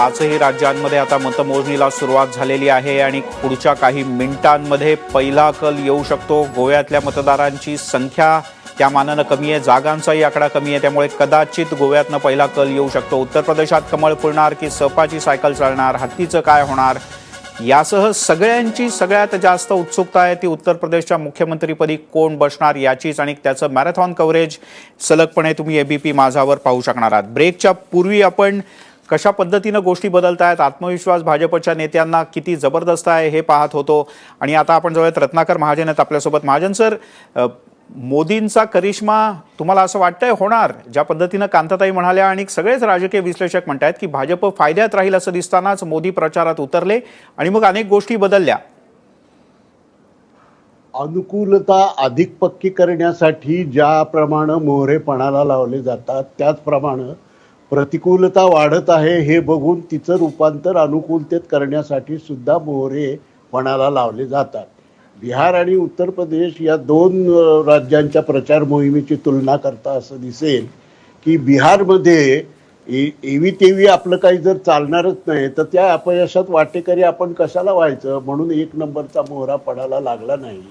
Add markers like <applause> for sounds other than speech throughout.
पाचही राज्यांमध्ये आता मतमोजणीला सुरुवात झालेली आहे आणि पुढच्या काही मिनिटांमध्ये पहिला कल येऊ शकतो. गोव्यातल्या मतदारांची संख्या त्या मानानं कमी आहे. जागांचाही आकडा कमी आहे. त्यामुळे कदाचित गोव्यातनं पहिला कल येऊ शकतो. उत्तर प्रदेशात कमळ फुलणार की सपाची सायकल चालणार? हत्तीचं काय होणार? यासह सगळ्यांची सगळ्यात जास्त उत्सुकता आहे ती उत्तर प्रदेशच्या मुख्यमंत्रीपदी कोण बसणार याचीच आणि त्याचं मॅरेथॉन कव्हरेज सलगपणे तुम्ही एबीपी माझावर पाहू शकणार आहात. ब्रेकच्या पूर्वी आपण कशा पद्धतीनं गोष्टी बदलत आहेत आत्मविश्वास भाजपच्या नेत्यांना किती जबरदस्त आहे हे पाहत होतो. आणि आता आपण जवळ रत्नाकर महाजन आहेत आपल्यासोबत. महाजन सर मोदींचा करिश्मा तुम्हाला असं वाटतंय? होणार. ज्या पद्धतीनं कांताताई म्हणाल्या आणि सगळेच राजकीय विश्लेषक म्हणतायत की भाजप फायद्यात राहील असं दिसतानाच मोदी प्रचारात उतरले आणि मग अनेक गोष्टी बदलल्या. अनुकूलता अधिक पक्की करण्यासाठी ज्याप्रमाणे मोहरेपणाला लावले जातात त्याचप्रमाणे प्रतिकूलता वाढत आहे हे बघून तिचं रूपांतर अनुकूलतेत करण्यासाठी सुद्धा मोहरेपणाला लावले जातात. बिहार आणि उत्तर प्रदेश या दोन राज्यांच्या प्रचार मोहिमेची तुलना करता असं दिसेल की बिहारमध्ये ए- एवी तेवी आपलं काही जर चालणारच नाही तर त्या अपयशात वाटेकरी आपण कशाला व्हायचं? म्हणून एक नंबरचा मोहरा पडायला लागला नाही.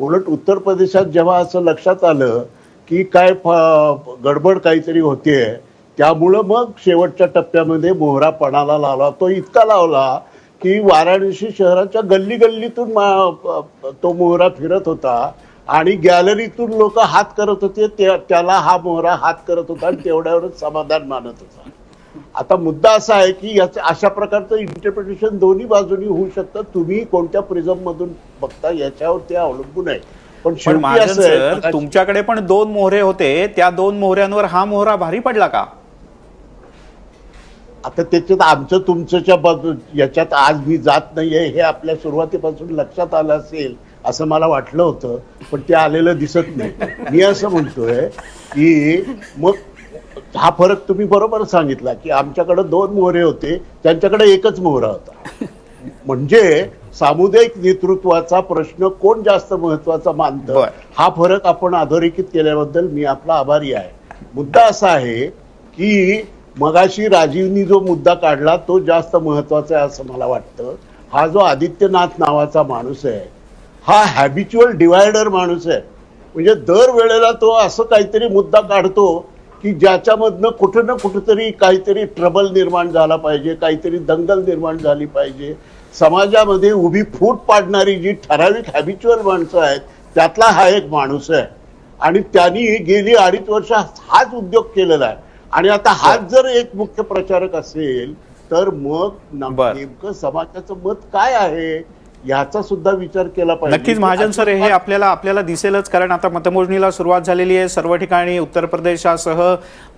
उलट उत्तर प्रदेशात जेव्हा असं लक्षात आलं की काय फ- गडबड काहीतरी होते त्यामुळं मग शेवटच्या टप्प्यामध्ये मोहरा पणाला लावला. तो इतका लावला की वाराणसी शहराच्या गल्ली गल्लीतून तो मोहरा फिरत होता आणि गॅलरीतून लोक हात करत होते. त्या- त्याला हा मोहरा हात करत होता आणि तेवढ्यावरच समाधान मानत होता. आता मुद्दा असा आहे की याचं अशा प्रकारचं इंटरप्रिटेशन दोन्ही बाजूनी होऊ शकतं. तुम्ही कोणत्या प्रिझम मधून बघता याच्यावर ते अवलंबून आहे. पण तुमच्याकडे पण दोन मोहरे होते. त्या दोन मोहऱ्यांवर हा मोहरा भारी पडला का? आता त्याच्यात आमचं तुमच्याच्या बाजू याच्यात आज मी जात नाहीये हे आपल्या सुरुवातीपासून लक्षात आलं असेल असं मला वाटलं होतं पण ते आलेलं दिसत नाही. मी असं म्हणतोय की मग हा फरक तुम्ही बरोबर सांगितला की आमच्याकडे दोन मोहरे होते त्यांच्याकडे एकच मोहरा होता. म्हणजे सामुदायिक नेतृत्वाचा प्रश्न कोण जास्त महत्त्वाचा मानतं. हा फरक आपण अधोरेखित केल्याबद्दल मी आपला आभारी आहे. मुद्दा असा आहे की मगाशी राजीवनी जो मुद्दा काढला तो जास्त महत्त्वाचा आहे असं मला वाटतं. हा जो आदित्यनाथ नावाचा माणूस आहे हा हॅबिच्युअल डिवायडर माणूस आहे. म्हणजे दर वेळेला तो असं काहीतरी मुद्दा काढतो की ज्याच्यामधनं कुठं ना कुठंतरी काहीतरी ट्रबल निर्माण झाला पाहिजे काहीतरी दंगल निर्माण झाली पाहिजे. समाजामध्ये उभी फूट पाडणारी जी ठराविक हॅबिच्युअल माणसं आहेत त्यातला हा एक माणूस आहे. आणि त्यांनी गेली अडीच वर्ष हाच उद्योग केलेला आहे. आणि आता हाच जर एक मुख्य प्रचारक असेल तर मग. नेमकं समाजाचं मत काय आहे? याचा सुद्धा विचार केला पाहिजे. नक्कीच महाजन सर हे आपल्याला आपल्याला दिसेलच कारण आता मतमोजणीला सुरुवात झालेली आहे. सर्व ठिकाणी उत्तर प्रदेशासह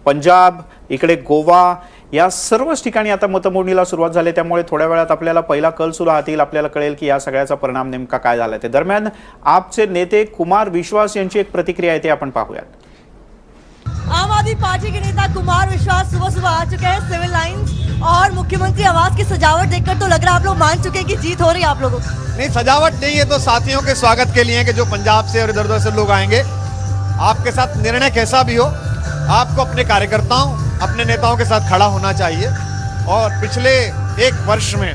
पंजाब इकडे गोवा या सर्वच ठिकाणी आता मतमोजणीला सुरुवात झाली त्यामुळे थोड्या वेळात आपल्याला पहिला कल सुरू राहतील. आपल्याला कळेल की या सगळ्याचा परिणाम नेमका काय झाला ते दरम्यान आपचे नेते कुमार विश्वास यांची एक प्रतिक्रिया आहे ते आपण पाहूयात. आम आदमी पार्टी के नेता कुमार विश्वास सुबह सुबह आ चुके हैं सिविल लाइंस और मुख्यमंत्री आवास की सजावट देखकर तो लग रहा है आप लोग मान चुके हैं कि जीत हो रही है आप लोगों नहीं, सजावट नहीं है तो साथियों के स्वागत के लिए कि जो पंजाब से और इधर उधर से लोग आएँगे। आपके साथ निर्णय कैसा भी हो, आपको अपने कार्यकर्ताओं, अपने नेताओं के साथ खड़ा होना चाहिए। और पिछले एक वर्ष में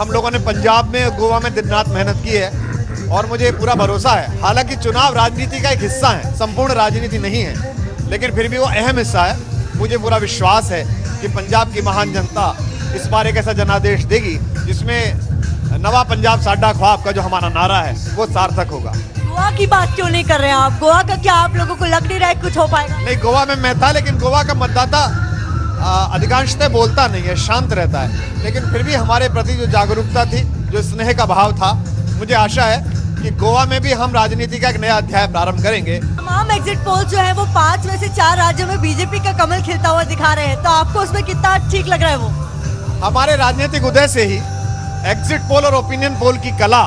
हम लोगों ने पंजाब में गोवा में दिन रात मेहनत की है और मुझे पूरा भरोसा है। हालाँकि चुनाव राजनीति का एक हिस्सा है, संपूर्ण राजनीति नहीं है। लेकिन फिर भी वो अहम हिस्सा है। मुझे पूरा विश्वास है कि पंजाब की महान जनता इस बार एक ऐसा जनादेश देगी जिसमें नवा पंजाब साडा ख्वाब का जो हमारा नारा है वो सार्थक होगा। गोवा की बात क्यों नहीं कर रहे हैं आप? गोवा का क्या आप लोगों को लग नहीं रहा है कुछ हो पाएगा? नहीं गोवा में मैं था लेकिन गोवा का मतदाता अधिकांशतः बोलता नहीं है शांत रहता है। लेकिन फिर भी हमारे प्रति जो जागरूकता थी जो स्नेह का भाव था मुझे आशा है कि गोवा में भी हम राजनीति का एक नया अध्याय प्रारंभ करेंगे। तमाम एग्जिट पोल जो है, वो पाँच में से चार राज्यों में बीजेपी का कमल खिलता हुआ दिखा रहे हैं। तो आपको उसमें कितना ठीक लग रहा है वो? हमारे राजनीतिक उदय से ही एग्जिट पोल और ओपिनियन पोल की कला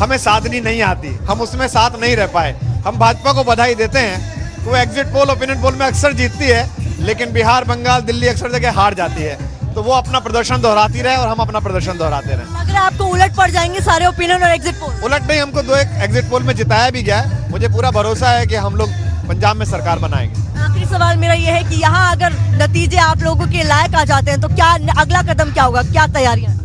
हमें साधनी नहीं आती। हम उसमें साथ नहीं रह पाए। हम भाजपा को बधाई देते हैं वो एग्जिट पोल ओपिनियन पोल में अक्सर जीतती है, लेकिन बिहार, बंगाल, दिल्ली अक्सर जगह हार जाती है। तो वो अपना प्रदर्शन दोहराती रहे और हम अपना प्रदर्शन दोहराते रहे। अगर आपको उलट पड़ जाएँगे सारे ओपिनियन और एग्जिट पोल उलट नहीं हमको दो एक एग्जिट पोल में जिताया भी गया है। मुझे पूरा भरोसा है कि हम लोग पंजाब में सरकार बनाएँगे। आखिरी सवाल मेरा ये है कि यहाँ अगर नतीजे आप लोगों के लायक आ जाते हैं तो क्या अगला कदम क्या होगा? क्या तैयारियाँ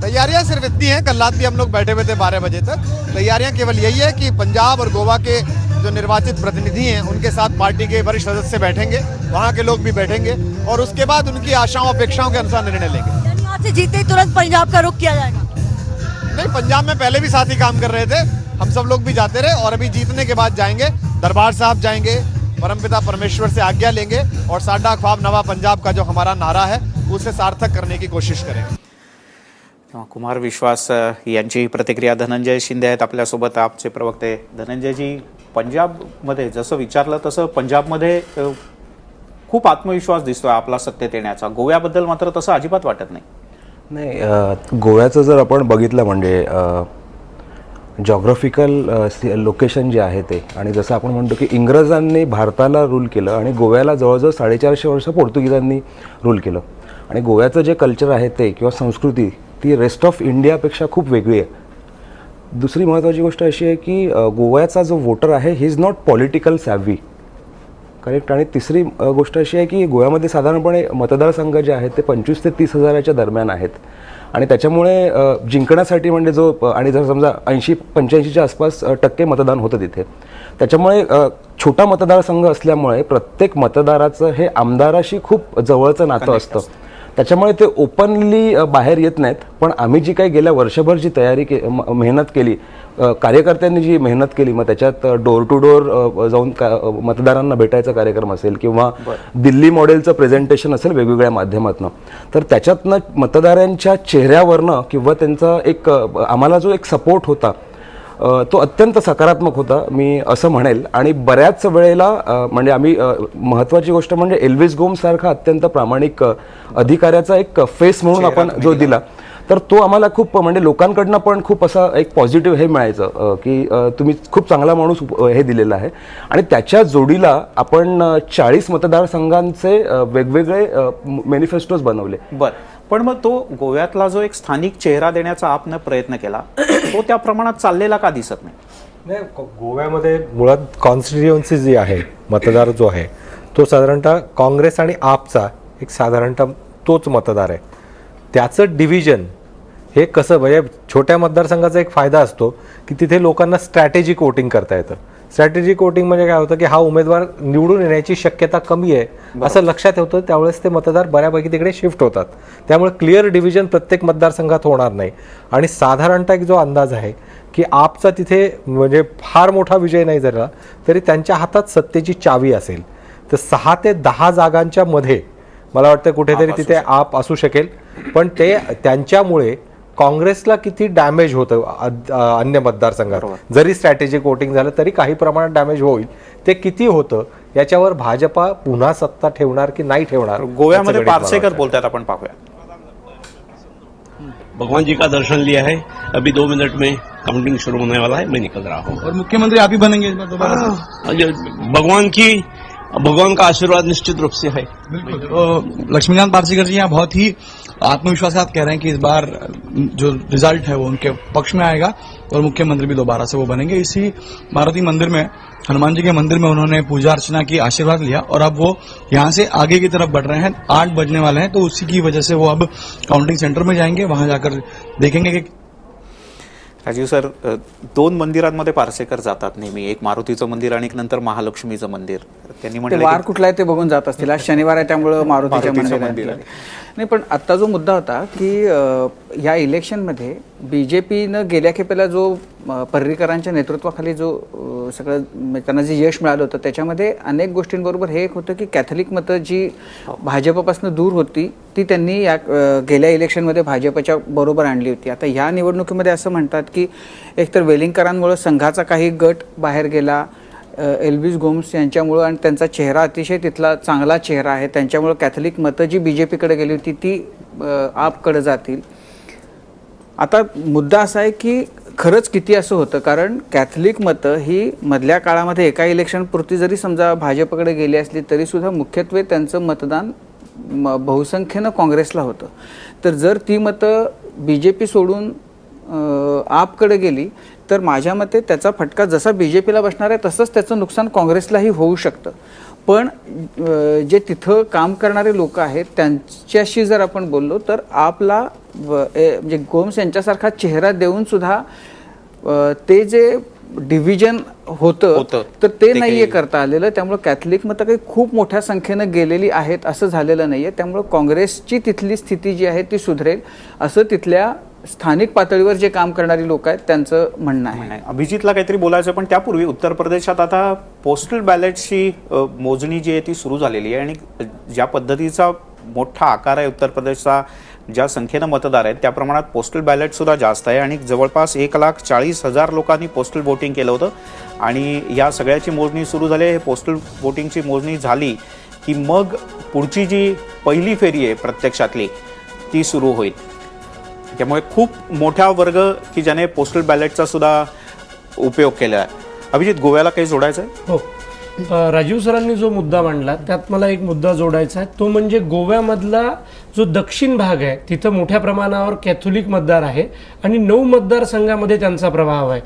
तैयारियाँ सिर्फ़ इतनी हैं कल रात भी हम लोग बैठे हुए थे बारह बजे तक। तैयारियाँ केवल यही है कि पंजाब और गोवा के जो निर्वाचित प्रतिनिधि हैं उनके साथ पार्टी के वरिष्ठ सदस्य बैठेंगे वहाँ के लोग भी बैठेंगे। और उसके बाद उनकी आशाओं अपेक्षाओं के अनुसार निर्णय लेंगे। यानी जीते ही तुरंत पंजाब का रुख किया जाएगा। नहीं पंजाब में पहले भी साथी काम कर रहे थे। हम सब लोग भी जाते रहे और अभी जीतने के बाद जाएँगे। दरबार साहब जाएँगे परमपिता परमेश्वर से आज्ञा लेंगे और साडा ख्वाब नवा पंजाब का जो हमारा नारा है उसे सार्थक करने की कोशिश करेंगे। कुमार विश्वास यांची प्रतिक्रिया धनंजय शिंदे आहेत आपल्यासोबत आपचे प्रवक्ते धनंजयजी. पंजाबमध्ये जसं विचारलं तसं पंजाबमध्ये खूप आत्मविश्वास दिसतोय आपला सत्तेत येण्याचा. गोव्याबद्दल मात्र तसं अजिबात वाटत नाही. नाही गोव्याचं जर आपण बघितलं म्हणजे जॉग्रफिकल लोकेशन जे आहे ते आणि जसं आपण म्हणतो की इंग्रजांनी भारताला रूल केलं आणि गोव्याला जवळजवळ साडेचारशे वर्ष पोर्तुगीजांनी रूल केलं. आणि गोव्याचं जे कल्चर आहे ते किंवा संस्कृती ती रेस्ट ऑफ इंडियापेक्षा खूप वेगळी आहे. दुसरी महत्त्वाची गोष्ट अशी आहे की गोव्याचा जो वोटर आहे he is not political savvy correct. आणि तिसरी गोष्ट अशी आहे की गोव्यामध्ये साधारणपणे मतदारसंघ जे आहेत ते पंचवीस ते तीस हजाराच्या दरम्यान आहेत. आणि त्याच्यामुळे जिंकण्यासाठी म्हणजे जो आणि जर समजा ऐंशी पंच्याऐंशीच्या आसपास टक्के मतदान होतं तिथे. त्याच्यामुळे छोटा मतदारसंघ असल्यामुळे प्रत्येक मतदाराचं हे आमदाराशी खूप जवळचं नातं असतं. त्याच्यामुळे ते ओपनली बाहेर येत नाहीत. पण आम्ही जी काही गेल्या वर्षभर जी तयारी के मेहनत केली कार्यकर्त्यांनी जी मेहनत केली मग त्याच्यात डोर टू डोर जाऊन मतदारांना भेटायचा कार्यक्रम असेल किंवा दिल्ली मॉडेलचं प्रेझेंटेशन असेल वेगवेगळ्या माध्यमातून तर त्याच्यातनं मतदारांच्या चेहऱ्यावरनं किंवा त्यांचा एक आम्हाला जो एक सपोर्ट होता तो अत्यंत सकारात्मक होता मी असं म्हणेल. आणि बऱ्याच वेळेला म्हणजे आम्ही महत्त्वाची गोष्ट म्हणजे एल्विस गोम सारखा अत्यंत प्रामाणिक अधिकाऱ्याचा एक फेस म्हणून आपण जो दिला. तर तो आम्हाला खूप म्हणजे लोकांकडनं पण खूप असा एक पॉझिटिव्ह हे मिळायचं की तुम्ही खूप चांगला माणूस हे दिलेला आहे. आणि त्याच्या जोडीला आपण चाळीस मतदारसंघांचे वेगवेगळे मॅनिफेस्टोज बनवले. बर. पण मग तो गोव्यातला जो एक स्थानिक चेहरा देण्याचा आपनं प्रयत्न केला तो त्या प्रमाणात चाललेला का दिसत नाही? नाही गोव्यामध्ये मुळात कॉन्स्टिट्युएन्सी जी आहे मतदार जो आहे तो साधारणतः काँग्रेस आणि आपचा एक साधारणतः तोच मतदार आहे. त्याचं डिव्हिजन हे कसं म्हणजे छोट्या मतदारसंघाचा एक फायदा असतो की तिथे लोकांना स्ट्रॅटेजिक वोटिंग करता येतं. स्ट्रॅटेजिक वोटिंग म्हणजे काय होतं की हा उमेदवार निवडून येण्याची शक्यता कमी आहे असं लक्षात होतं त्यावेळेस ते मतदार बऱ्यापैकी तिकडे शिफ्ट होतात. त्यामुळे क्लिअर डिव्हिजन प्रत्येक मतदारसंघात होणार नाही. आणि साधारणतः एक जो अंदाज आहे की आपचा तिथे म्हणजे फार मोठा विजय नाही झाला तरी त्यांच्या हातात सत्तेची चावी असेल. तर सहा ते दहा जागांच्या मध्ये मला वाटतं कुठेतरी तिथे आप असू शकेल. पण ते त्यांच्यामुळे काँग्रेसला किती डॅमेज होतं अन्य मतदारसंघात? जरी स्ट्रॅटेजिक वोटिंग झालं तरी काही प्रमाणात डॅमेज होईल. ते किती होतं याच्यावर भाजपा पुन्हा सत्ता ठेवणार की नाही ठेवणार? गोव्यामध्ये पार्सेकर. बोलतात आपण पाहूया. भगवान जी का दर्शन लिया है? अभी दो मिनट में काउंटिंग शुरू होने वाला है मैं निकल रहा हूँ। और मुख्यमंत्री आप ही बनेंगे भगवान की भगवान का आशीर्वाद निश्चित रूप से है। तो लक्ष्मीकांत पारसीकर जी यहाँ बहुत ही आत्मविश्वास से आप कह रहे हैं कि इस बार जो रिज़ल्ट है वो उनके पक्ष में आएगा और मुख्यमंत्री भी दोबारा से वो बनेंगे। इसी मारुति मंदिर में, हनुमान जी के मंदिर में उन्होंने पूजा अर्चना की, आशीर्वाद लिया और अब वो यहाँ से आगे की तरफ़ बढ़ रहे हैं, आठ बजने वाले हैं तो उसी की वजह से वो अब काउंटिंग सेंटर में जाएँगे। वहाँ जाकर देखेंगे कि राजीव सर दोन मंदिरांमध्ये पार्सेकर जातात नेहमी. एक मारुतीचं मंदिर आणि एक नंतर महालक्ष्मीचं मंदिर. त्यांनी म्हटलं वार कुठला आहे ते बघून जात असतील. आज शनिवार आहे त्यामुळं मंदिरात मंदिरात. नाही पण आत्ता जो मुद्दा होता की या इलेक्शनमध्ये बी जे पीनं गेल्या खेपेला जो पर्रीकरांच्या नेतृत्वाखाली जो सगळं म्हणजे त्यांना जे यश मिळालं होतं त्याच्यामध्ये अनेक गोष्टींबरोबर हे एक होतं की कॅथलिक मतं जी भाजपपासून दूर होती ती त्यांनी या गेल्या इलेक्शनमध्ये भाजपच्या बरोबर आणली होती. आता ह्या निवडणुकीमध्ये असं म्हणतात की एकतर वेलिंगकरांमुळे संघाचा काही गट बाहेर गेला एल्विस गोम्स यांच्यामुळं आणि त्यांचा चेहरा अतिशय तिथला चांगला चेहरा आहे. त्यांच्यामुळं कॅथलिक मतं जी बी जे पीकडे गेली होती ती आपकडं आपकडे जातील. आता मुद्दा असा आहे की खरंच किती असं होतं? कारण कॅथलिक मतं ही मधल्या काळामध्ये एका इलेक्शनपुरती जरी समजा भाजपकडे गेली असली तरीसुद्धा मुख्यत्वे त्यांचं मतदान म- बहुसंख्येनं काँग्रेसला होतं. तर जर ती मतं बी जे पी सोडून आपकडे गेली तर माझ्या मते त्याचा फटका जसा बी जे पीला बसणार आहे तसंच त्याचं नुकसान काँग्रेसलाही होऊ शकतं. पण जे तिथं काम करणारे लोक आहेत त्यांच्याशी जर आपण बोललो तर आपला म्हणजे गोम्स यांच्यासारखा चेहरा देऊन सुद्धा ते जे डिव्हिजन होतं होतं. तर ते नाहीये करता आलेलं. त्यामुळे कॅथलिक मतं काही खूप मोठ्या संख्येनं गेलेली आहेत असं झालेलं नाहीये. त्यामुळे काँग्रेसची तिथली स्थिती जी आहे ती सुधरेल. असं तिथल्या स्थानिक पातळीवर जे काम करणारी लोक आहेत त्यांचं म्हणणं आहे. नाही, अभिजितला काहीतरी बोलायचं पण त्यापूर्वी उत्तर प्रदेशात आता पोस्टल बॅलेटची मोजणी जी आहे ती सुरू झालेली आहे. आणि ज्या पद्धतीचा मोठा आकार आहे उत्तर प्रदेशचा ज्या संख्येनं मतदार आहेत त्या प्रमाणात पोस्टल बॅलेट सुद्धा जास्त आहे. आणि जवळपास एक लाख चाळीस हजार लोकांनी पोस्टल वोटिंग केलं होतं. आणि या सगळ्याची मोजणी सुरू झाली आहे. पोस्टल वोटिंगची मोजणी झाली की मग पुढची जी पहिली फेरी आहे प्रत्यक्षातली ती सुरू होईल. त्यामुळे खूप मोठा वर्ग की ज्याने पोस्टल बॅलेटचा सुद्धा उपयोग केला आहे. अभिजित गोव्याला काही जोडायचं आहे? हो. राजीव सरांनी जो मुद्दा मांडला त्यात मला एक मुद्दा जोडायचा आहे. तो म्हणजे गोव्यामधला जो दक्षिण भाग आहे तिथं मोठ्या प्रमाणावर कॅथोलिक मतदार आहे आणि नऊ मतदारसंघामध्ये त्यांचा प्रभाव आहे.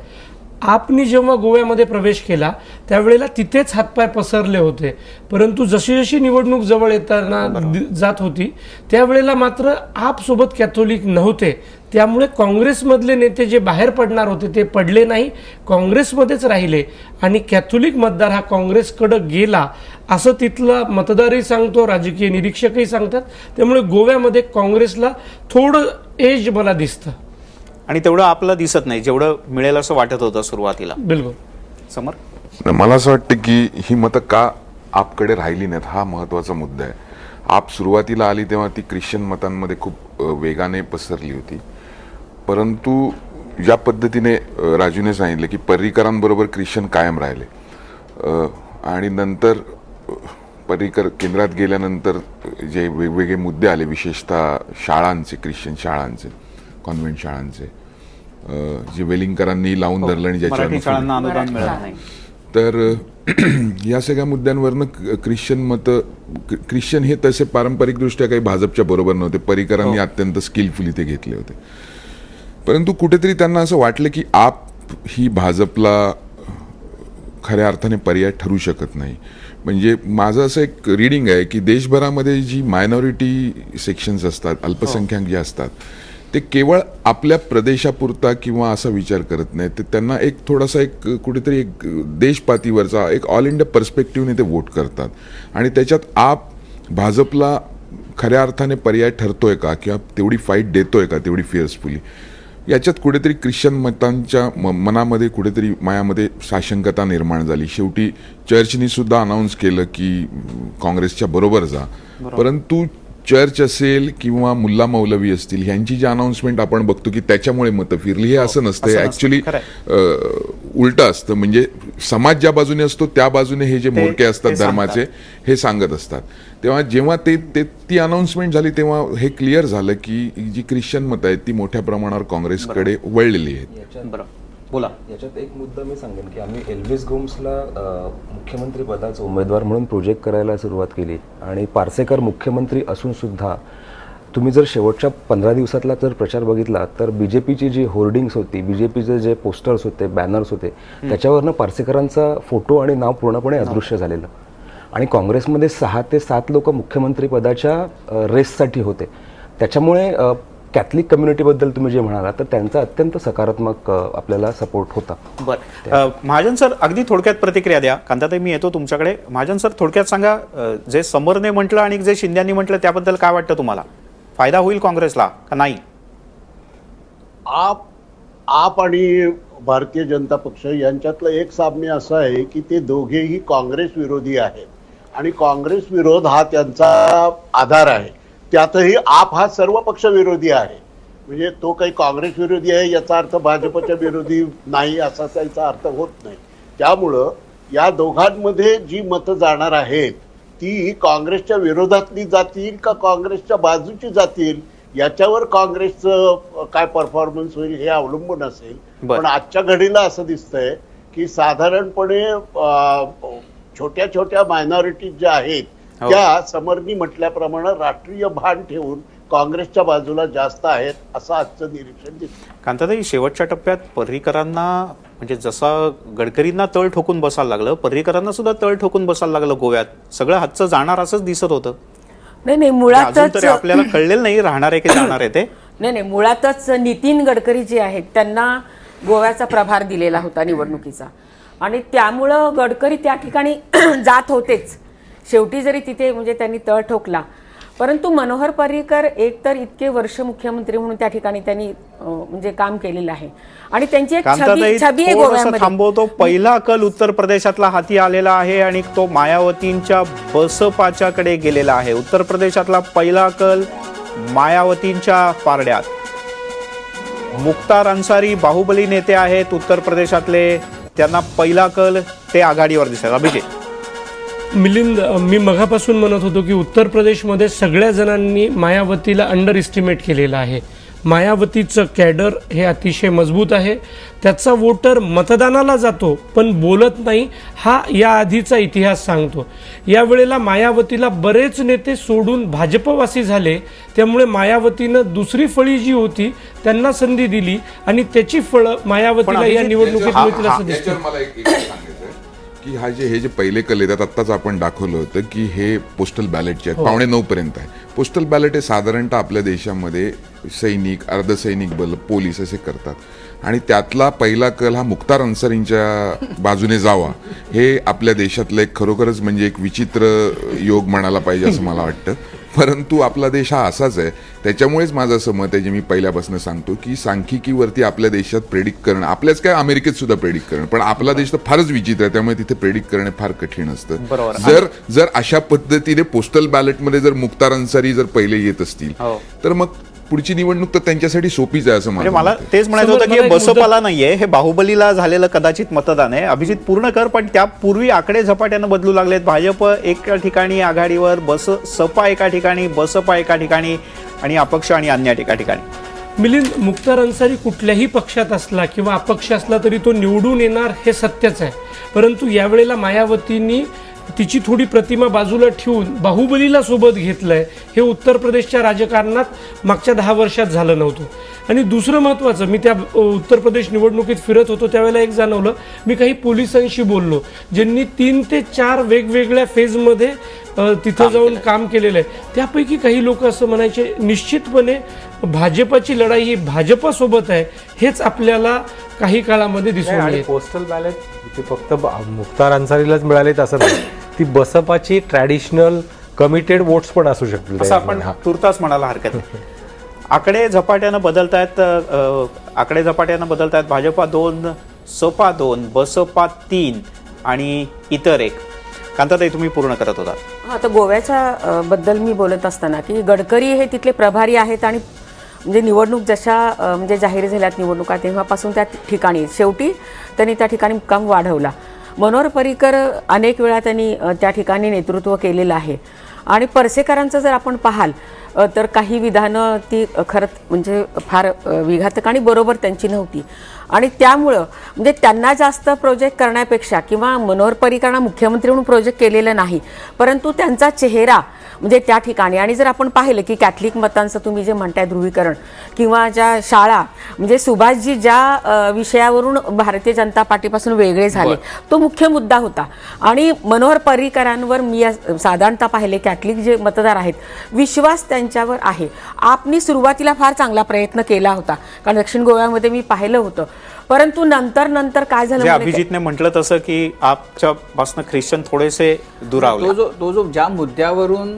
आपनी जेव्हा गोव्यामध्ये प्रवेश केला त्यावेळेला तिथेच हातपाय पसरले होते. परंतु जशी जशी निवडणूक जवळ येताना दि- जात होती त्यावेळेला मात्र आप सोबत कॅथोलिक नव्हते. त्यामुळे काँग्रेसमधले नेते जे बाहेर पडणार होते ते पडले नाही काँग्रेसमध्येच राहिले. आणि कॅथोलिक मतदार हा काँग्रेसकडे गेला असं तिथला मतदारही सांगतो राजकीय निरीक्षकही सांगतात. त्यामुळे गोव्यामध्ये काँग्रेसला थोडं एज मला दिसतं. आणि तेवढं आपलं दिसत नाही जेवढं मिळेल असं वाटत होतं सुरुवातीला. बिलकुल. समर? मला असं वाटतं की ही मतं का आपकडे राहिली नाहीत हा महत्त्वाचा मुद्दा आहे. आप सुरुवातीला आली तेव्हा ती ख्रिश्चन मतांमध्ये खूप वेगाने पसरली होती. परंतु ज्या पद्धतीने राजूने सांगितलं की पर्रीकरांबरोबर ख्रिश्चन कायम राहिले. आणि नंतर पर्रीकर केंद्रात गेल्यानंतर जे वेगवेगळे मुद्दे आले विशेषतः शाळांचे ख्रिश्चन शाळांचे कॉन्व्हेंट शाळांचे जे वेलिंगकरांनी लावून धरलं आणि ज्याच्यावर मराठी शाळांना अनुदान मिळत नाही तर <clears throat> या सगळ्या मुद्द्यांवरनं ख्रिश्चन मत ख्रिश्चन हे तसे पारंपरिकदृष्ट्या काही भाजपच्या बरोबर नव्हते. परिकरांनी अत्यंत स्किलफुली ते घेतले होते. परंतु कुठेतरी त्यांना असं वाटलं की आप ही भाजपला खऱ्या अर्थाने पर्याय ठरू शकत नाही. म्हणजे माझं असं एक रिडिंग आहे की देशभरामध्ये जी मायनॉरिटी सेक्शन्स असतात अल्पसंख्याक जे असतात ते केवळ आपल्या प्रदेशापुरता किंवा असा विचार करत नाहीत. ते त्यांना एक थोडासा एक कुठेतरी एक देशपातीवरचा एक ऑल इंडिया पर्स्पेक्टिव्हने ते वोट करतात. आणि त्याच्यात आप भाजपला खऱ्या अर्थाने पर्याय ठरतोय का? किंवा तेवढी फाईट देतोय का? तेवढी फिअर्सफुली याच्यात कुठेतरी ख्रिश्चन मतांच्या म- मनामध्ये कुठेतरी मायामध्ये साशंकता निर्माण झाली. शेवटी चर्चनी सुद्धा अनाऊन्स केलं की काँग्रेसच्या बरोबर जा. परंतु चर्च असेल किंवा मुल्ला मौलवी असतील ह्यांची जी अनाऊन्समेंट आपण बघतो की त्याच्यामुळे मतं फिरली हे असं नसतं असं नसतं. ऍक्च्युली. उलट असतं म्हणजे समाज ज्या बाजूने असतो त्या बाजूने हे जे मोडके असतात. धर्माचे हे सांगत असतात तेव्हा जेव्हा ते ते ती अनाऊन्समेंट झाली तेव्हा हे क्लिअर झालं की जी ख्रिश्चन मतं आहेत ती मोठ्या प्रमाणावर काँग्रेसकडे वळलेली आहेत बोला. याच्यात एक मुद्दा मी सांगेन की आम्ही एल्विस गोम्सला मुख्यमंत्री पदाचा उमेदवार म्हणून प्रोजेक्ट करायला सुरुवात केली. आणि पार्सेकर मुख्यमंत्री असून सुद्धा तुम्ही जर शेवटच्या पंधरा दिवसातला जर प्रचार बघितला तर बी जे पीची जी होर्डिंग्स होती बी जे पीचे जे पोस्टर्स होते बॅनर्स होते त्याच्यावरनं पार्सेकरांचा फोटो आणि नाव पूर्णपणे अदृश्य झालेलं. आणि काँग्रेसमध्ये सहा ते सात लोक मुख्यमंत्री पदाच्या रेससाठी होते. त्याच्यामुळे कॅथलिक कम्युनिटीबद्दल तुम्ही जे म्हणाला तर त्यांचा अत्यंत सकारात्मक आपल्याला सपोर्ट होता. बरं. महाजन सर अगदी थोडक्यात प्रतिक्रिया द्या. कांताताई मी येतो तुमच्याकडे. महाजन सर थोडक्यात सांगा जे समरने म्हटलं आणि जे शिंद्यांनी म्हटलं त्याबद्दल काय वाटतं तुम्हाला? फायदा होईल काँग्रेसला का नाही? आप आप आणि भारतीय जनता पक्ष यांच्यातलं एक साम्य असं आहे की ते दोघेही काँग्रेस विरोधी आहेत. आणि काँग्रेस विरोध हा त्यांचा आधार आहे. त्यातही आप हा सर्व पक्ष विरोधी आहे म्हणजे तो काही काँग्रेस विरोधी आहे याचा अर्थ भाजपच्या विरोधी नाही असा त्याचा अर्थ होत नाही त्यामुळं या दोघांमध्ये जी मतं जाणार आहेत ती काँग्रेसच्या विरोधातली जातील का काँग्रेसच्या बाजूची जातील याच्यावर काँग्रेसचं काय परफॉर्मन्स होईल हे अवलंबून असेल. पण आजच्या घडीला असं दिसतंय की साधारणपणे छोट्या छोट्या मायनॉरिटीज ज्या आहेत. त्या समरनी म्हटल्याप्रमाणे राष्ट्रीय भान ठेवून काँग्रेसच्या बाजूला जास्त आहेत असं आजचं निरीक्षण दिसतं कांताताई शेवटच्या टप्प्यात पर्रीकरांना म्हणजे जसं गडकरींना तळ ठोकून बसायला लागलं पर्रीकरांना सुद्धा तळ ठोकून बसायला लागलं गोव्यात. सगळं हातचं जाणार असंच दिसत होतं. नाही नाही म्हणजे मुळातच आपल्याला कळलेलं नाही राहणार आहे की जाणार आहे ते. <coughs> नाही नाही मुळातच नितीन गडकरी जे आहेत त्यांना गोव्याचा प्रभार दिलेला होता निवडणुकीचा. आणि त्यामुळं गडकरी त्या ठिकाणी <coughs> जात होतेच. शेवटी जरी तिथे म्हणजे त्यांनी तळ ठोकला परंतु मनोहर पर्रीकर एक तर इतके वर्ष मुख्यमंत्री म्हणून त्या ठिकाणी त्यांनी म्हणजे काम केलेलं आहे. आणि त्यांची एक छबी थांबवतो. पहिला कल उत्तर प्रदेशातला हाती आलेला आहे आणि तो मायावतींच्या बसपाच्याकडे गेलेला आहे. उत्तर प्रदेशातला पहिला कल मायावतींच्या पारड्यात. मुख्तार अन्सारी बाहुबली नेते आहेत उत्तर प्रदेशातले. त्यांना पहिला कल ते आघाडीवर दिसतात. अभिजित. मिलिंद मी मघापासून म्हणत होतो की उत्तर प्रदेशमध्ये सगळ्या जणांनी मायावतीला अंडर इस्टिमेट केलेलं आहे. मायावतीचं कॅडर हे अतिशय मजबूत आहे. त्याचा वोटर मतदानाला जातो पण बोलत नाही हा या आधीचा इतिहास सांगतो. यावेळेला मायावतीला बरेच नेते सोडून भाजपवासी झाले त्यामुळे मायावतीनं दुसरी फळी जी होती त्यांना संधी दिली आणि त्याची फळं मायावतीला या निवडणुकीत मिळतील असं दिसतं. की हा जे हे जे पहिले कल येतात आत्ताच आपण दाखवलं होतं की हे पोस्टल बॅलेटचे आहेत पावणे नऊ पर्यंत आहे. पोस्टल बॅलेट हे साधारणतः आपल्या देशामध्ये सैनिक अर्धसैनिक बल पोलीस असे करतात. आणि त्यातला पहिला कल हा मुख्तार अन्सारींच्या बाजूने जावा. हे आपल्या देशातलं एक खरोखरच म्हणजे एक विचित्र योग म्हणायला पाहिजे असं मला वाटतं. परंतु आपला देश हा असाच आहे त्याच्यामुळेच माझं असं मत आहे जे मी पहिल्यापासून सांगतो की सांख्यिकीवरती आपल्या देशात प्रेडिक्ट करणं आपल्याच काय अमेरिकेत सुद्धा प्रेडिक्ट करणं पण आपला देश तर फारच विचित्र आहे त्यामुळे तिथे प्रेडिक्ट करणे फार कठीण असतं. जर जर अशा पद्धतीने पोस्टल बॅलेटमध्ये जर मुख्तार अन्सारी जर पहिले येत असतील हो. तर मग पुढची निवडणूक तर त्यांच्यासाठी सोपीच आहे असं म्हणजे मला. तेच म्हणायचं होतं की बसपाला नाहीये हे बाहुबलीला झालेलं कदाचित मतदान आहे. अभिजित पूर्ण कर पण त्यापूर्वी आकडे झपाट्यानं बदलू लागलेत भाजप एका ठिकाणी आघाडीवर बस सपा एका ठिकाणी बसपा एका ठिकाणी आणि अपक्ष आणि अन्य एका ठिकाणी. मिलिंद मुख्तार अन्सारी कुठल्याही पक्षात असला किंवा अपक्ष असला तरी तो निवडून येणार हे सत्यच आहे. परंतु यावेळेला मायावतींनी तिची थोडी प्रतिमा बाजूला ठेवून बाहुबलीला सोबत घेतलंय हे उत्तर प्रदेशच्या राजकारणात मागच्या दहा वर्षात झालं नव्हतं. आणि दुसरं महत्त्वाचं मी त्या उत्तर प्रदेश निवडणुकीत फिरत होतो त्यावेळेला एक जाणवलं मी काही पोलिसांशी बोललो ज्यांनी तीन ते चार वेगवेगळ्या फेजमध्ये तिथं जाऊन काम केलेलं आहे त्यापैकी काही लोक असं म्हणायचे निश्चितपणे भाजपाची लढाई ही भाजपासोबत आहे हेच आपल्याला काही काळामध्ये दिसून पोस्टल बॅलेट ती फक्त मुख्तार अन्सारीलाच मिळालेत असं नाही. ती बसपाची ट्रॅडिशनल कमिटेड वोट्स पण असू शकतील असं आपण. तुर्तास म्हणायला हरकत नाही. आकडे झपाट्यानं बदलत आहेत आकडे झपाट्यानं बदलत आहेत भाजपा दोन सपा दोन बसपा तीन आणि इतर एक. कांताताई तुम्ही पूर्ण करत होता. हा तर गोव्याच्या बद्दल मी बोलत असताना की गडकरी हे तिथले प्रभारी आहेत आणि म्हणजे निवडणूक जशा म्हणजे जाहीर झाल्यात निवडणुका तेव्हापासून त्या ठिकाणी शेवटी त्यांनी त्या ठिकाणी मुक्काम वाढवला. मनोहर परिकर अनेक वेळा त्यांनी त्या ठिकाणी नेतृत्व केलेलं आहे. आणि परसेकरांचं जर आपण पाहाल तर काही विधानं ती खरंच म्हणजे फार विघातक आणि बरोबर त्यांची नव्हती. आणि त्यामुळं म्हणजे त्यांना जास्त प्रोजेक्ट करण्यापेक्षा किंवा मनोहर पर्रिकरांना मुख्यमंत्री म्हणून प्रोजेक्ट केलेलं नाही परंतु त्यांचा चेहरा म्हणजे त्या ठिकाणी. आणि जर आपण पाहिलं की कॅथलिक मतांचं तुम्ही जे म्हणताय ध्रुवीकरण किंवा ज्या शाळा म्हणजे सुभाषजी ज्या विषयावरून भारतीय जनता पार्टीपासून वेगळे झाले तो मुख्य मुद्दा होता. आणि मनोहर पर्रिकरांवर मी साधारणतः पाहिले कॅथलिक जे मतदार आहेत विश्वास त्यांच्यावर आहे. आपनी सुरुवातीला फार चांगला प्रयत्न केला होता. कारण दक्षिण गोव्यामध्ये मी पाहिलं होतं. परंतु नंतर नंतर काय झालं? अभिजितने म्हटलं तसं की आपच्या पासून ख्रिश्चन थोडेसे दुरावले तो जो तो जो ज्या मुद्द्यावरून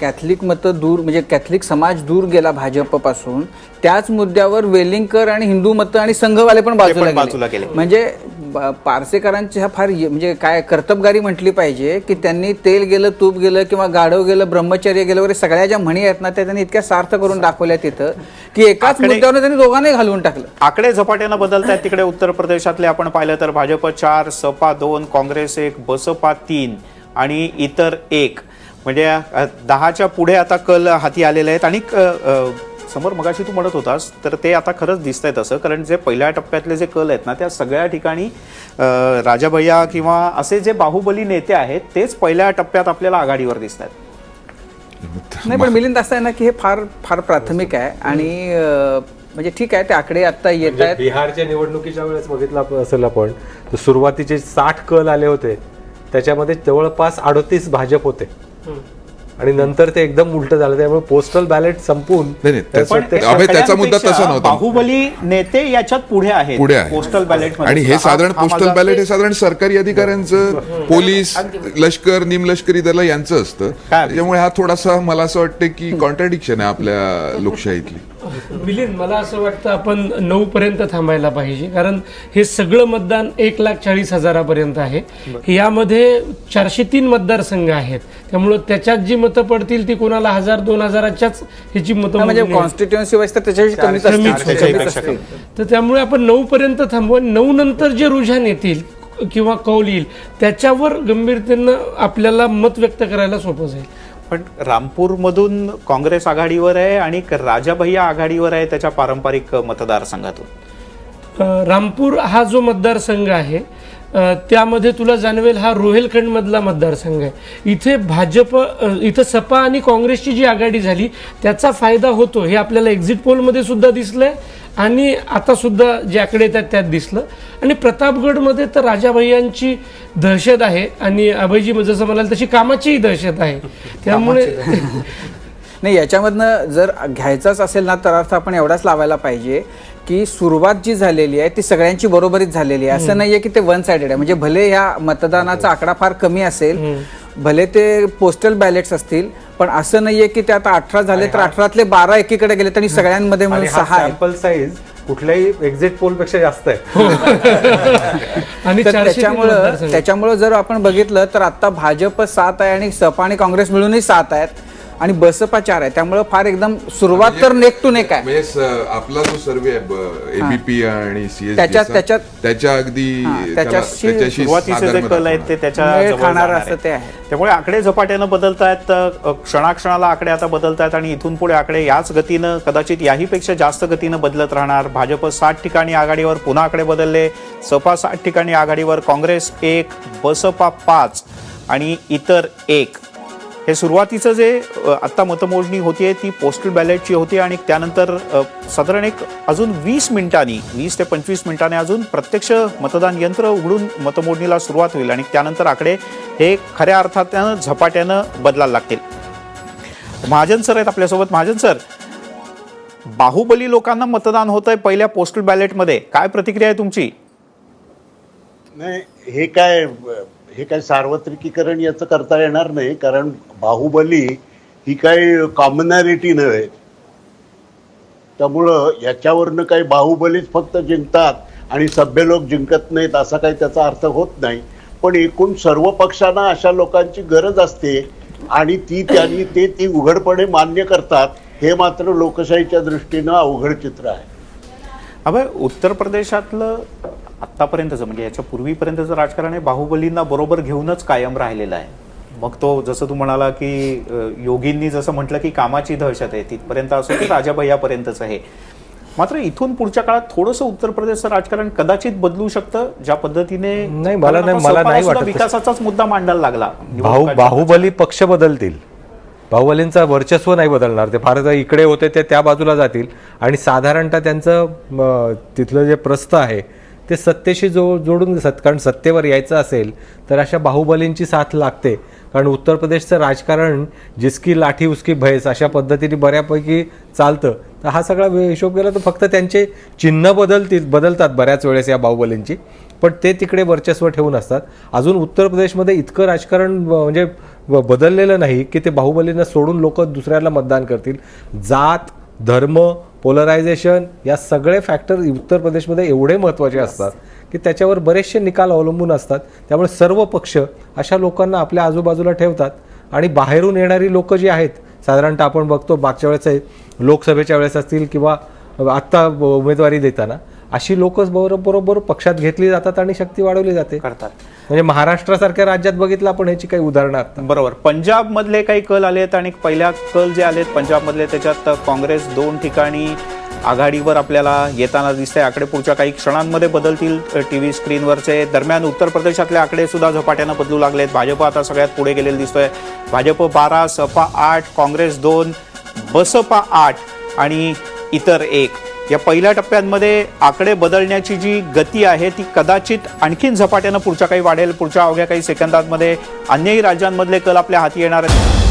कॅथलिक मतं दूर म्हणजे कॅथलिक समाज दूर गेला भाजपपासून त्याच मुद्द्यावर वेलिंगकर आणि हिंदू मतं आणि संघवाले पण बाजूला गेले. म्हणजे पारसेकरांची हा फार म्हणजे काय कर्तबगारी म्हटली पाहिजे की त्यांनी तेल गेलं तूप गेलं किंवा गाढव गेलं ब्रह्मचर्य गेलं वगैरे सगळ्या ज्या म्हणी आहेत ना त्या त्यांनी इतक्या सार्थ करून दाखवल्या तिथं की एकाच मुद्द्यावर त्यांनी दोघांनाही घालवून टाकलं. आकडे झपाट्यानं बदलत आहेत तिकडे उत्तर प्रदेशातले आपण पाहिलं तर भाजप चार सपा दोन काँग्रेस एक बसपा तीन आणि इतर एक. म्हणजे दहाच्या पुढे आता कल हाती आलेले आहेत आणि समोर मगाशी तू म्हणत होतास तर ते आता खरंच दिसत आहेत असं कारण जे पहिल्या टप्प्यातले जे कल आहेत ना त्या सगळ्या ठिकाणी राजाभैया किंवा असे जे बाहुबली नेते आहेत तेच पहिल्या टप्प्यात आपल्याला आघाडीवर दिसत आहेत नाही पण मिलिंद असं आहे ना की हे फार फार प्राथमिक आहे आणि म्हणजे ठीक आहे ते आकडे आता येत म्हणजे आहेत. बिहारच्या निवडणुकीच्या वेळेस बघितलं असेल आपण तर सुरुवातीचे साठ कल आले होते त्याच्यामध्ये जवळपास अडोतीस भाजप होते. आणि नंतर ते एकदम उलट झालं त्यामुळे पोस्टल बॅलेट संपून. नाही, नाही, त्याचा- पण अभय, त्याचा मुद्दा तसा नव्हता. बाहुबली नेते याच्यात पुढे आहेत पुढे आहे पोस्टल बॅलेट आणि हे साधारण पोस्टल बॅलेट हे साधारण सरकारी अधिकाऱ्यांचं पोलीस लष्कर निमलष्करी दल यांचं असतं. त्याच्यामुळे हा थोडासा मला असं वाटतं की कॉन्ट्रडिक्शन आहे आपल्या लोकशाहीतली. मिलिंद मला असं वाटतं आपण नऊ पर्यंत थांबायला पाहिजे. कारण हे सगळं मतदान एक लाख चाळीस हजारापर्यंत आहे. यामध्ये चारशे तीन मतदारसंघ आहेत. त्यामुळं त्याच्यात जी मतं पडतील ती कोणाला हजार दोन हजाराच्याच ह्याची मतं म्हणजे. कॉन्स्टिट्युएन्सी वाईज तर असतील. तर त्यामुळे आपण नऊ पर्यंत आणि नऊ नंतर जे रुझान येतील किंवा कौल येईल त्याच्यावर गंभीरतेनं आपल्याला मत व्यक्त करायला सोपं जाईल. पण रामपूरमधून काँग्रेस आघाडीवर आहे आणि राजाभैया आघाडीवर आहे त्याच्या पारंपरिक मतदारसंघातून. रामपूर हा जो मतदारसंघ आहे त्यामध्ये तुला जाणवेल हा रोहेलखंड मधला मतदारसंघ आहे. इथे भाजप इथं सपा आणि काँग्रेसची जी आघाडी झाली त्याचा फायदा होतो हे आपल्याला एक्झिट पोलमध्ये सुद्धा दिसलंय. आणि आता सुद्धा जे आकडे येतात त्यात दिसलं. आणि प्रतापगडमध्ये तर राजाभैयांची दहशत आहे आणि अभयजी जसं म्हणाल तशी कामाचीही दहशत आहे. त्यामुळे <laughs> नाही याच्यामधनं जर घ्यायचाच असेल ना तर अर्थ आपण एवढाच लावायला पाहिजे की सुरुवात जी झालेली आहे ती सगळ्यांची बरोबरीच झालेली आहे. असं नाहीये की ते वन साइडेड आहे. म्हणजे भले ह्या मतदानाचा आकडा फार कमी असेल भले ते पोस्टल बॅलेट्स असतील पण असं नाहीये की ते आता अठरा झाले तर अठरातले बारा एकीकडे गेले आणि सगळ्यांमध्ये मिळून सहा आहे सॅम्पल साईज कुठल्याही एक्झिट पोलपेक्षा जास्त आहे. <laughs> 403 त्याच्यामुळं. त्याच्यामुळं जर आपण बघितलं तर आता भाजप सात आहे आणि सपा आणि काँग्रेस मिळूनही सात आहेत. आणि बसपा चार आहे. त्यामुळं फार एकदम सुरुवात तर नेक टू नेक आहे. म्हणजे आपला जो सर्वे आहे एबीपी आणि सीएस त्याच्यात- त्याच्यात- त्याच्या अगदी त्याच्याशी कल आहेत ते त्याच्या खाणार असं. ते आहे. त्यामुळे आकडे झपाट्यानं बदलत आहेत अ, क्षणाक्षणाला आकडे आता बदलत आहेत आणि इथून पुढे आकडे याच गतीनं कदाचित याही पेक्षा जास्त गतीनं बदलत राहणार. भाजप साठ ठिकाणी आघाडीवर पुन्हा आकडे बदलले. सपा साठ ठिकाणी आघाडीवर काँग्रेस एक बसपा पाच आणि इतर एक. हे सुरुवातीचं जे आत्ता मतमोजणी होतीये ती पोस्टल बॅलेटची होती आणि त्यानंतर साधारण एक अजून वीस मिनिटांनी वीस ते पंचवीस मिनिटांनी अजून प्रत्यक्ष मतदान यंत्र उघडून मतमोजणीला सुरुवात होईल आणि त्यानंतर आकडे हे खऱ्या अर्थानं झपाट्यानं बदलायला लागतील. महाजन सर आहेत आपल्यासोबत. महाजन सर बाहुबली लोकांना मतदान होत आहे पहिल्या पोस्टल बॅलेटमध्ये काय प्रतिक्रिया आहे तुमची? नाही हे काय हे काय सार्वत्रिकीकरण याचं करता येणार नाही कारण बाहुबली ही काही कॉमनॅरिटी नव्हे. त्यामुळं याच्यावरनं काही बाहुबलीच फक्त जिंकतात आणि सभ्य लोक जिंकत नाहीत असा काही त्याचा अर्थ होत नाही. पण एकूण सर्व पक्षांना अशा लोकांची गरज असते आणि ती त्यांनी ते ती उघडपणे मान्य करतात हे मात्र लोकशाहीच्या दृष्टीनं अवघड चित्र आहे. अभय उत्तर प्रदेशातलं आत्तापर्यंतचं म्हणजे याच्या पूर्वीपर्यंतचं राजकारण हे बाहुबलींना बरोबर घेऊनच कायम राहिलेलं आहे. मग तो जसं तू म्हणाला की योगींनी जसं म्हटलं की कामाची दहशत आहे तिथपर्यंत असो की राजाभैयापर्यंतच आहे. मात्र इथून पुढच्या काळात थोडंसं उत्तर प्रदेशचं राजकारण कदाचित बदलू शकतं ज्या पद्धतीने नाही, मला नाही- मला नाही. विकासाचाच मुद्दा मांडायला लागला. बाहुबली पक्ष बदलतील. बाहुबलींचा वर्चस्व नाही बदलणार. ते फार इकडे होते ते त्या बाजूला जातील. आणि साधारणतः त्यांचं तिथलं जे प्रस्थ आहे ते सत्तेशी जो जोडून सत कारण सत्तेवर यायचं असेल तर अशा बाहुबलींची साथ लागते. कारण उत्तर प्रदेशचं राजकारण जिसकी लाठी उसकी भैस अशा पद्धतीने बऱ्यापैकी चालतं. तर हा सगळा हिशोब गेला तर फक्त त्यांचे चिन्ह बदलतील बदलतात बऱ्याच वेळेस या बाहुबलींची. पण ते तिकडे वर्चस्व ठेवून असतात. अजून उत्तर प्रदेशमध्ये इतकं राजकारण म्हणजे बदललेलं नाही की ते बाहुबलींना सोडून लोक दुसऱ्याला मतदान करतील. जात धर्म पोलरायझेशन या सगळे फॅक्टर उत्तर प्रदेशमध्ये एवढे महत्त्वाचे असतात की त्याच्यावर बरेचसे निकाल अवलंबून असतात. त्यामुळे सर्व पक्ष अशा लोकांना आपल्या आजूबाजूला ठेवतात आणि बाहेरून येणारी लोक जी आहेत साधारणतः आपण बघतो मागच्या वेळेस लोकसभेच्या वेळेस असतील किंवा आत्ता उमेदवारी देताना अशी लोकच बरोबर पक्षात घेतली जातात आणि शक्ती वाढवली जाते. करतात. म्हणजे महाराष्ट्रासारख्या राज्यात बघितलं आपण ह्याची काही उदाहरणं बरोबर. पंजाब मधले काही कल आलेत आणि पहिल्या कल जे आलेत पंजाब मधले त्याच्यात काँग्रेस दोन ठिकाणी आघाडीवर आपल्याला येताना दिसतंय. आकडे पुढच्या काही क्षणांमध्ये बदलतील टी व्ही स्क्रीनवरचे. दरम्यान उत्तर प्रदेशातले आकडे सुद्धा झपाट्यानं बदलू लागलेत. भाजप आता सगळ्यात पुढे गेलेलं दिसतोय. भाजप बारा सपा आठ काँग्रेस दोन बसपा आठ आणि इतर एक. या पहिल्या टप्प्यांमध्ये आकडे बदलण्याची जी गती आहे ती कदाचित आणखीन झपाट्यानं पुढच्या काही वाढेल पुढच्या अवघ्या काही सेकंदांमध्ये अन्यही राज्यांमधले कल आपल्या हाती येणार आहेत.